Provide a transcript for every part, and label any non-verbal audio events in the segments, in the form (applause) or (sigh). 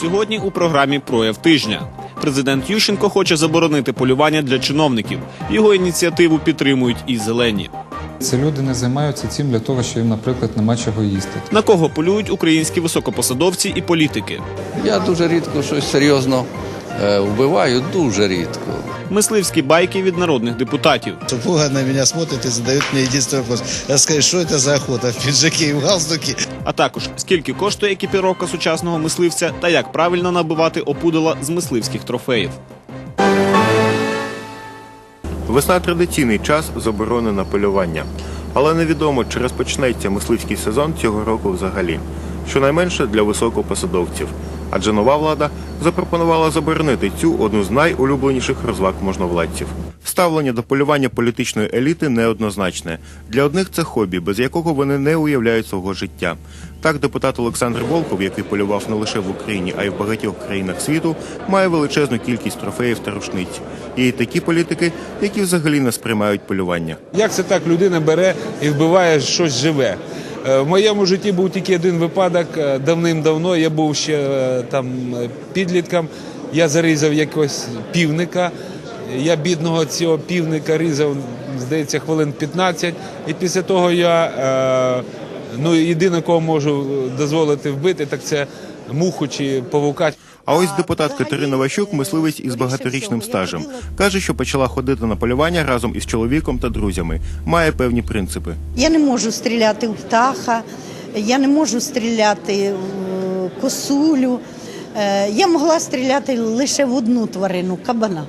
Сьогодні у програмі Прояв тижня. Президент Ющенко хоче заборонити полювання для чиновників. Його ініціативу підтримують і зелені. Це люди не займаються цим для того, що їм, наприклад, нема чого їсти. На кого полюють українські високопосадовці і політики? Я дуже рідко щось серйозно е, вбиваю, дуже рідко. Мисливські байки від народних депутатів. Супруга на меня смотрит и задает мне единственный вопрос. Я скажу, что это за охота в пиджаке и в галстуке? А також скільки коштує екіпіровка сучасного мисливця та як правильно набивати опудала з мисливських трофеїв. Весна традиційний час заборони на полювання. Але невідомо, чи розпочнеться мисливський сезон цього року взагалі. Щонайменше для високопосадовців. Адже нова влада запропонувала заборонити цю одну з найулюбленіших розваг можновладців. Ставлення до полювання політичної еліти неоднозначне. Для одних це хобі, без якого вони не уявляють свого життя. Так, депутат Олександр Волков, який полював не лише в Україні, а й в багатьох країнах світу, має величезну кількість трофеїв та рушниць. Й такі політики, які взагалі не сприймають полювання. Як це так людина бере і вбиває щось живе? Е, В моєму житті був тільки один випадок е, давним-давно. Я був ще е, там підлітком. Я зарізав якогось півника. Я бідного цього півника різав, здається, хвилин 15. І після того я ну єдине, кого можу дозволити вбити, так це муху чи павука. А ось депутат Катерина Ващук, мисливець із багаторічним стажем, каже, що почала ходити на полювання разом із чоловіком та друзями. Має певні принципи. Я не можу стріляти в птаха, я не можу стріляти в косулю. Е, Я могла стріляти лише в одну тварину кабана.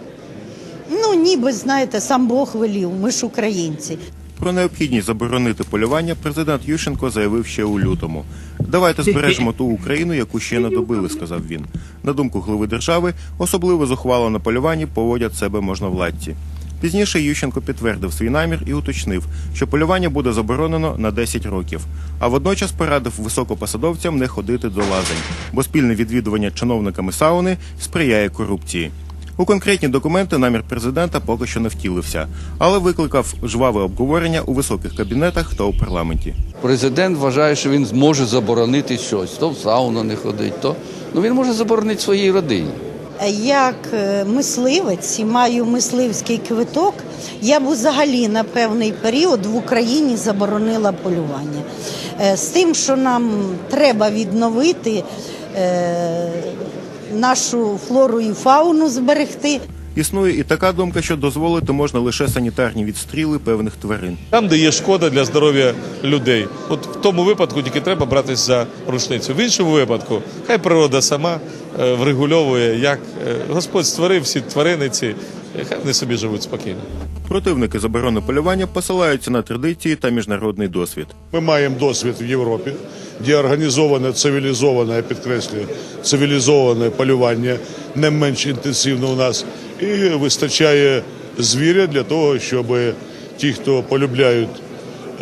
Ну, ніби, знаєте, сам Бог велів, ми ж українці. Про необхідність заборонити полювання президент Ющенко заявив ще у лютому. Давайте збережемо ту Україну, яку ще не добили, сказав він. На думку глави держави, особливо зухвало на полюванні поводять себе можновладці. Пізніше Ющенко підтвердив свій намір і уточнив, що полювання буде заборонено на 10 років. А водночас порадив високопосадовцям не ходити до лазень, бо спільне відвідування чиновниками сауни сприяє корупції. У конкретні документи намір президента поки що не втілився, але викликав жваве обговорення у високих кабінетах та у парламенті. Президент вважає, що він зможе заборонити щось, то в сауну не ходить, то ну він може заборонити своїй родині. Як е, мисливець і маю мисливський квиток, я б взагалі на певний період в Україні заборонила полювання. Е, З тим, що нам треба відновити е, нашу флору і фауну зберегти. Існує і така думка, що дозволити можна лише санітарні відстріли певних тварин. Там, де є шкода для здоров'я людей. От в тому випадку тільки треба братись за рушницю. В іншому випадку, хай природа сама е, врегульовує, як е, Господь створив всі тварини ці, е, хай вони собі живуть спокійно. Противники заборони полювання посилаються на традиції та міжнародний досвід. Ми маємо досвід в Європі, де організоване цивілізоване, я підкреслюю, цивілізоване полювання не менш інтенсивно у нас, і вистачає звіря для того, щоб ті, хто полюбляють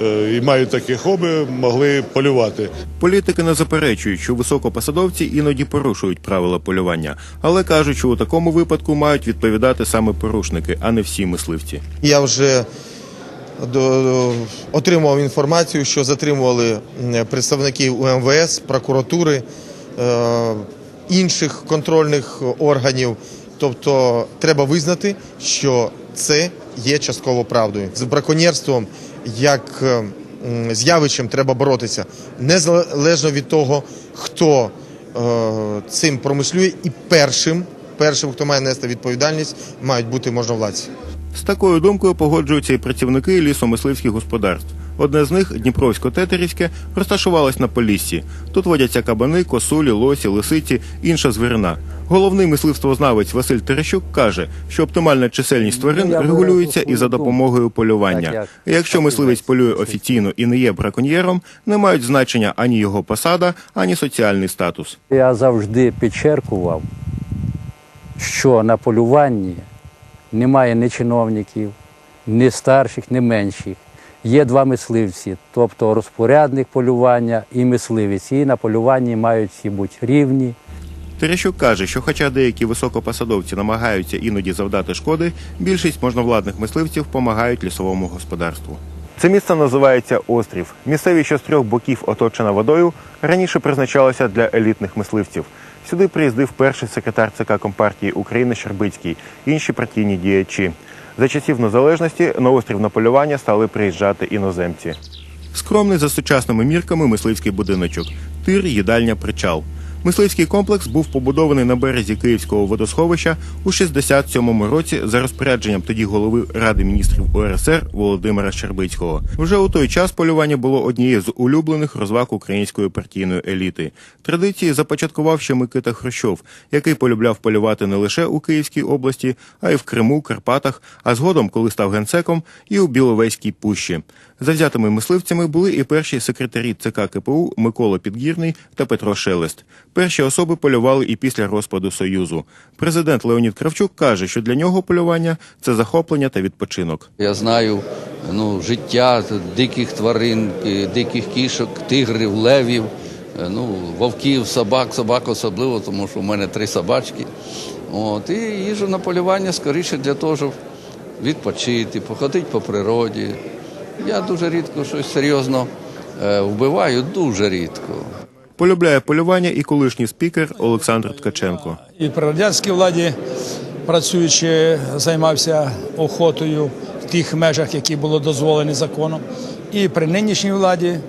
е, і мають таке хобі, могли полювати. Політики не заперечують, що високопосадовці іноді порушують правила полювання, але кажуть, що у такому випадку мають відповідати саме порушники, а не всі мисливці. Я вже отримував інформацію, що затримували представників УМВС, прокуратури, е, інших контрольних органів. Тобто треба визнати, що це є частково правдою. З браконьєрством як е, з явищем треба боротися незалежно від того, хто е, цим промислює, і першим, першим, хто має нести відповідальність, мають бути можновладці. З такою думкою погоджуються і працівники лісомисливських господарств. Одне з них, Дніпровсько-Тетерівське, розташувалось на Поліссі. Тут водяться кабани, косулі, лосі, лисиці, інша звірина. Головний мисливствознавець Василь Терещук каже, що оптимальна чисельність тварин регулюється і за допомогою полювання. І Якщо мисливець полює офіційно і не є браконьєром, не мають значення ані його посада, ані соціальний статус. Я завжди підчеркував, що на полюванні немає ні чиновників, ні старших, ні менших. Є два мисливці, тобто розпорядник полювання і мисливець. І на полюванні мають всі бути рівні. Терещук каже, що хоча деякі високопосадовці намагаються іноді завдати шкоди, більшість можновладних мисливців допомагають лісовому господарству. Це місце називається Острів. Місцевість, що з трьох боків оточена водою, раніше призначалося для елітних мисливців. Сюди приїздив перший секретар ЦК Компартії України Щербицький, інші партійні діячі. За часів незалежності на острів на полювання стали приїжджати іноземці. Скромний за сучасними мірками мисливський будиночок, тир, їдальня, причал. Мисливський комплекс був побудований на березі Київського водосховища у 67-му році за розпорядженням тоді голови Ради міністрів УРСР Володимира Щербицького. Вже у той час полювання було однією з улюблених розваг української партійної еліти. Традиції започаткував ще Микита Хрущов, який полюбляв полювати не лише у Київській області, а й в Криму, Карпатах, а згодом, коли став генсеком, і у Біловезькій пущі. Завзятими мисливцями були і перші секретарі ЦК КПУ Микола Підгірний та Петро Шелест. Перші особи полювали і після розпаду Союзу. Президент Леонід Кравчук каже, що для нього полювання це захоплення та відпочинок. Я знаю ну, життя диких тварин, диких кішок, тигрів, левів, е, ну, вовків, собак, собак особливо, тому що в мене три собачки. От, і їжу на полювання скоріше для того, щоб відпочити, походити по природі. Я дуже рідко щось серйозно е, вбиваю, дуже рідко. Полюбляє полювання і колишній спікер Олександр Ткаченко. І при радянській владі, працюючи, займався охотою в тих межах, які було дозволені законом. І при нинішній владі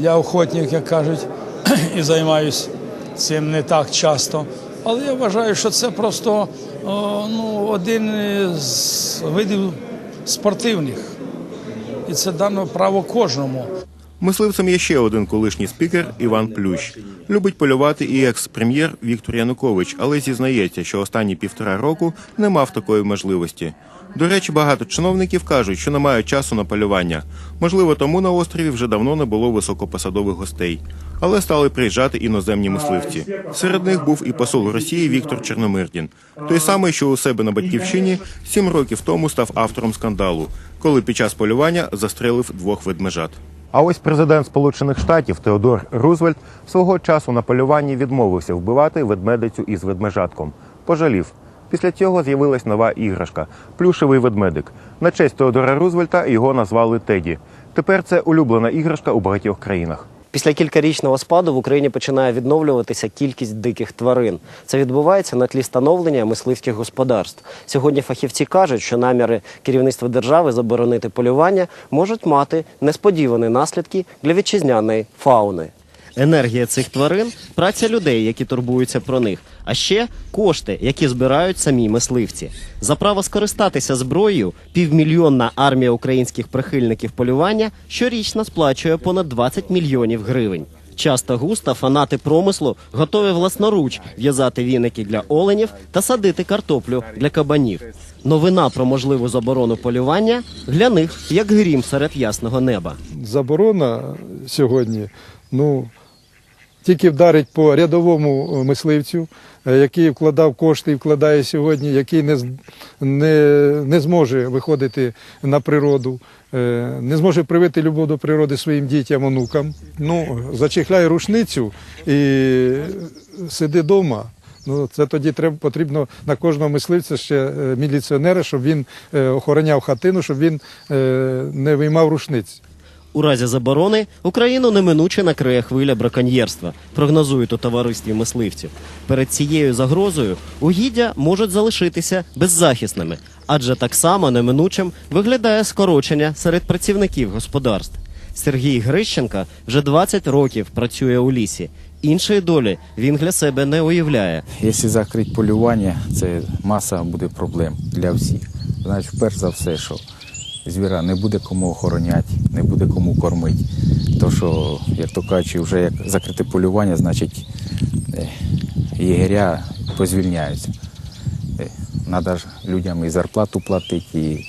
я охотник, як кажуть, (clears throat) і займаюся цим не так часто. Але я вважаю, що це просто о, ну, один з видів спортивних. І це дано право кожному. Мисливцем є ще один колишній спікер Іван Плющ. Любить полювати і екс-прем'єр Віктор Янукович, але зізнається, що останні півтора року не мав такої можливості. До речі, багато чиновників кажуть, що не мають часу на полювання. Можливо, тому на острові вже давно не було високопосадових гостей. Але стали приїжджати іноземні мисливці. Серед них був і посол Росії Віктор Чорномирдін, той самий, що у себе на батьківщині сім років тому став автором скандалу, коли під час полювання застрелив двох ведмежат. А ось президент Сполучених Штатів Теодор Рузвельт свого часу на полюванні відмовився вбивати ведмедицю із ведмежатком. Пожалів. Після цього з'явилась нова іграшка плюшевий ведмедик. На честь Теодора Рузвельта його назвали Теді. Тепер це улюблена іграшка у багатьох країнах. Після кількарічного спаду в Україні починає відновлюватися кількість диких тварин. Це відбувається на тлі становлення мисливських господарств. Сьогодні фахівці кажуть, що наміри керівництва держави заборонити полювання можуть мати несподівані наслідки для вітчизняної фауни. Енергія цих тварин, праця людей, які турбуються про них, а ще кошти, які збирають самі мисливці. За право скористатися зброєю півмільйонна армія українських прихильників полювання щорічно сплачує понад 20 мільйонів гривень. Часто густо фанати промислу готові власноруч в'язати віники для оленів та садити картоплю для кабанів. Новина про можливу заборону полювання для них як грім серед ясного неба. заборона сьогодні, ну тільки вдарить по рядовому е, мисливцю, е, який вкладав кошти і вкладає сьогодні, який не, не, не зможе виходити на природу, е, не зможе привити любов до природи своїм дітям, онукам. Ну, зачихляє рушницю і сиди вдома. Ну, це тоді треба потрібно на кожного мисливця ще міліціонера, щоб він охороняв хатину, щоб він не виймав рушниць. У разі заборони Україну неминуче накриє хвиля браконьєрства, прогнозують у товаристві мисливців. Перед цією загрозою угіддя можуть залишитися беззахисними, адже так само неминучим виглядає скорочення серед працівників господарств. Сергій Грищенка вже 20 років працює у лісі. Іншої долі він для себе не уявляє. Якщо закрити полювання, це маса буде проблем для всіх. Значить, перш за все, що звіра не буде кому охороняти, не буде кому кормити. То що, як то кажучи, вже як закрите полювання, значить е, єгеря позвільняються. Треба людям і зарплату платити, і